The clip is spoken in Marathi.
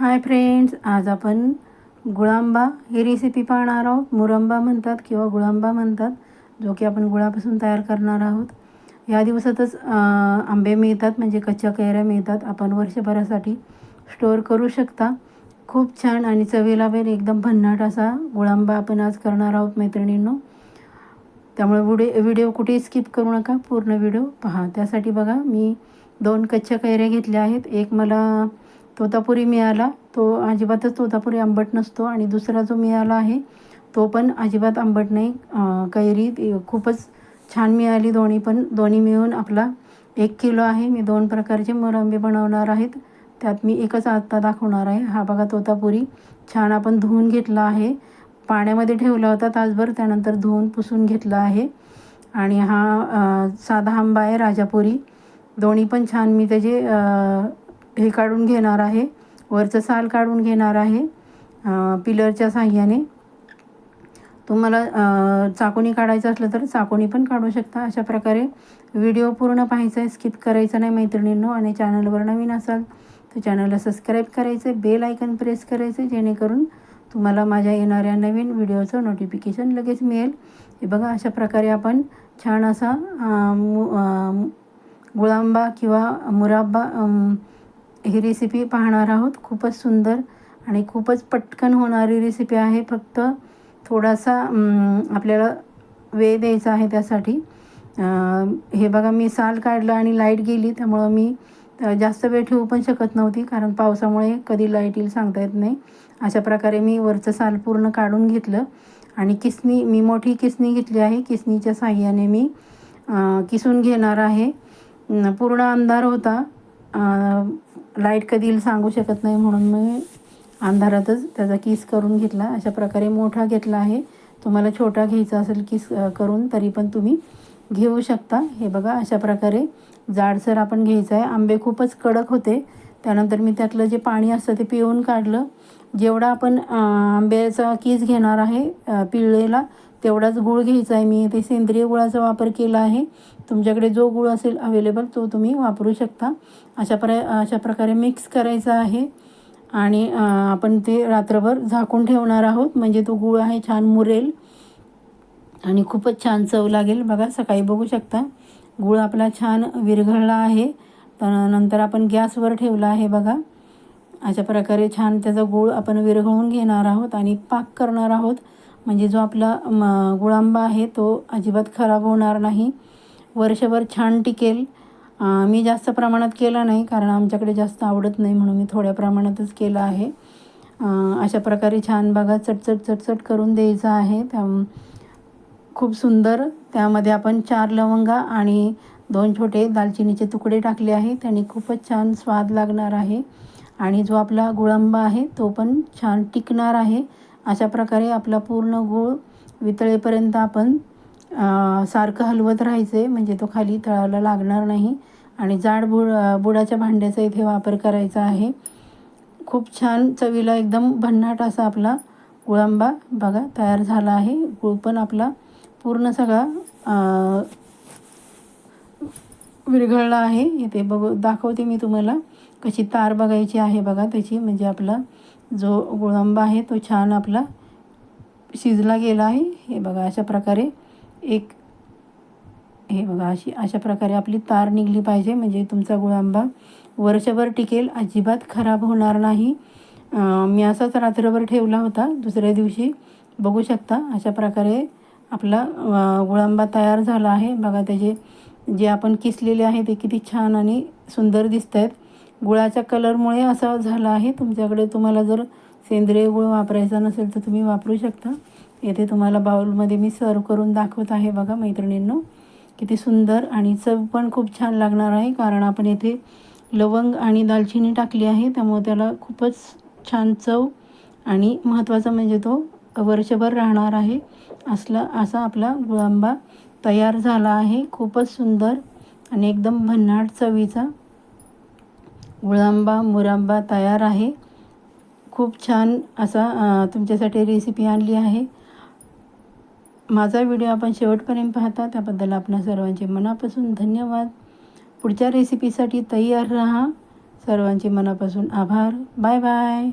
हाय फ्रेंड्स आज आपण गुळांबा ही रेसिपी पाहणार आहोत. मुरंबा म्हणतात किंवा गुळांबा म्हणतात जो की आपण गुळापासून तयार करणार आहोत. या दिवसातच आंबे मिळतात म्हणजे कच्च्या कैऱ्या मिळतात. आपण वर्षभरासाठी स्टोअर करू शकता. खूप छान आणि चवीला पण एकदम भन्नाट असा गुळांबा आपण आज करणार आहोत मैत्रिणींनो. त्यामुळे व्हिडिओ व्हिडिओ कुठेही स्किप करू नका. पूर्ण व्हिडिओ पहा. त्यासाठी बघा मी दोन कच्च्या कैऱ्या घेतल्या आहेत. एक मला तोतापुरी मिळाला. तो अजिबातच तोतापुरी आंबट नसतो. आणि दुसरा जो मिळाला आहे तो पण अजिबात आंबट नाही. कैरी खूपच छान मिळाली दोन्ही पण. दोन्ही मिळून आपला एक किलो आहे. मी दोन प्रकारचे मोरंबे बनवणार आहेत. त्यात मी एकच आत्ता दाखवणार आहे. हा बघा तोतापुरी. छान आपण धुवून घेतला आहे. पाण्यामध्ये ठेवला होता तासभर. त्यानंतर धुवून पुसून घेतला आहे. आणि हा साधा आंबा आहे राजापुरी. दोन्ही पण छान. मी त्याचे हे काढून घेणार आहे. वरचं साल काढून घेणार आहे. पिलरच्या साह्याने. तुम्हाला चाकोनी काढायचं असलं तर चाकोनी पण काढू शकता. अशा प्रकारे व्हिडिओ पूर्ण पाहायचा आहे स्किप करायचं नाही मैत्रिणींनो आणि चॅनलवर नवीन असाल तर चॅनलला सबस्क्राईब करायचं बेल आयकन प्रेस करायचं जेणेकरून तुम्हाला माझ्या येणाऱ्या नवीन व्हिडिओचं नोटिफिकेशन लगेच मिळेल. हे बघा अशा प्रकारे आपण छान असा मु गुळांबा किंवा मुराब्बा ही रेसिपी पाहणार आहोत. खूपच सुंदर आणि खूपच पटकन होणारी रेसिपी आहे. फक्त थोडासा आपल्याला वेळ द्यायचा आहे त्यासाठी. हे बघा मी साल काढलं आणि लाइट गेली. त्यामुळं मी जास्त वेळ ठेवू पण शकत नव्हती. कारण पावसामुळे कधी लाइट येईल सांगता येत नाही. अशा प्रकारे मी वरचं साल पूर्ण काढून घेतलं. आणि किसनी मी मोठी किसनी घेतली आहे. किसनीच्या साह्याने मी किसून घेणार आहे. पूर्ण अंधार होता. लाइट कधी येईल सांगू शकत नाही म्हणून मी अंधारातच त्याचा किस करून घेतला. अशा प्रकारे मोठा घेतला आहे. तुम्हाला छोटा घ्यायचा असेल किस करून तरी पण तुम्ही घेऊ शकता. हे बघा अशा प्रकारे जाडसर आपण घ्यायचं आहे. आंबे खूपच कडक होते. त्यानंतर मी त्यातलं जे पाणी असतं ते पिऊन काढलं. जेवढा आपण आंब्याचा किस घेणार आहे पिळलेला तेवढाच गूळ घ्यायचा आहे मी. ते सेंद्रिय गुळाचा वापर केला आहे. तुमच्याकडे जो गूळ असेल अवेलेबल तो तुम्ही वापरू शकता. अशा प्र अशा प्रकारे मिक्स करायचा आहे. आणि आपण ते रात्रभर झाकून ठेवणार आहोत. म्हणजे तो गूळ आहे छान मुरेल. आणि खूपच छान चव लागेल. बघा सकाळी बघू शकता. गूळ आपला छान विरघळला आहे. तर नंतर आपण गॅसवर ठेवला आहे बघा. अशा प्रकारे छान त्याचा गूळ आपण विरघळून घेणार आहोत आणि पाक करणार आहोत. म्हणजे जो आपला म गुळांबा आहे तो अजिबात खराब होणार नाही. वर्षभर छान टिकेल. मी जास्त प्रमाणात केला नाही कारण आमच्याकडे जास्त आवडत नाही म्हणून मी थोड्या प्रमाणातच केला आहे. अशा प्रकारे छान बघा चटचट चटचट करून द्यायचं आहे. त्या खूप सुंदर. त्यामध्ये आपण चार लवंगा आणि दोन छोटे दालचिनीचे तुकडे टाकले आहे. त्याने खूपच छान स्वाद लागणार आहे. आणि जो आपला गुळंबा आहे तो पण छान टिकणार आहे. अशा प्रकारे आपला पूर्ण गूळ वितळेपर्यंत आपण सारखं हलवत राहायचे म्हणजे तो खाली तळाला लागणार नाही. आणि जाड बुड बुडाच्या भांड्याचा इथे वापर करायचा आहे. खूप छान चवीला एकदम भन्नाट असा आपला गुळांबा बघा तयार झाला आहे. गुळ पण आपला पूर्ण सगळा विरघळला आहे. इथे बघू दाखवते मी तुम्हाला कशी तार बघायची आहे बघा त्याची. म्हणजे आपला जो गुळांबा आहे तो छान आपला शिजला गेला आहे. हे बघा अशा प्रकारे एक हे बघा अशी अशा प्रकारे आपली तार निघली पाहिजे. म्हणजे तुमचा गुळांबा वर्षभर टिकेल. अजिबात खराब होणार नाही. मी असाच रात्रभर ठेवला होता. दुसऱ्या दिवशी बघू शकता अशा प्रकारे आपला गुळांबा तयार झाला आहे. बघा त्याचे जे आपण किसलेले आहे ते किती छान आणि सुंदर दिसत आहेत गुळाच्या कलरमुळे असा झाला आहे. तुमच्याकडे तुम्हाला जर सेंद्रिय गुळ वापरायचा नसेल तर तुम्ही वापरू शकता. येथे तुम्हाला बाउलमध्ये मी सर्व करून दाखवत आहे बघा मैत्रिणींनो. किती सुंदर आणि चव पण खूप छान लागणार आहे कारण आपण येथे लवंग आणि दालचिनी टाकली आहे. त्यामुळे त्याला खूपच छान चव आणि महत्त्वाचं म्हणजे तो वर्षभर राहणार आहे. असला असा आपला गुळांबा तयार झाला आहे. खूपच सुंदर आणि एकदम भन्नाट चवीचा गुळांबा मुरांबा तयार आहे. खूप छान असा तुमच्यासाठी रेसिपी आणली आहे. माझा व्हिडिओ आपण शेवटपर्यंत पाहता त्याबद्दल आपणा सर्वांचे मनापासून धन्यवाद. पुढच्या रेसिपीसाठी तयार राहा. सर्वांचे मनापासून आभार. Bye bye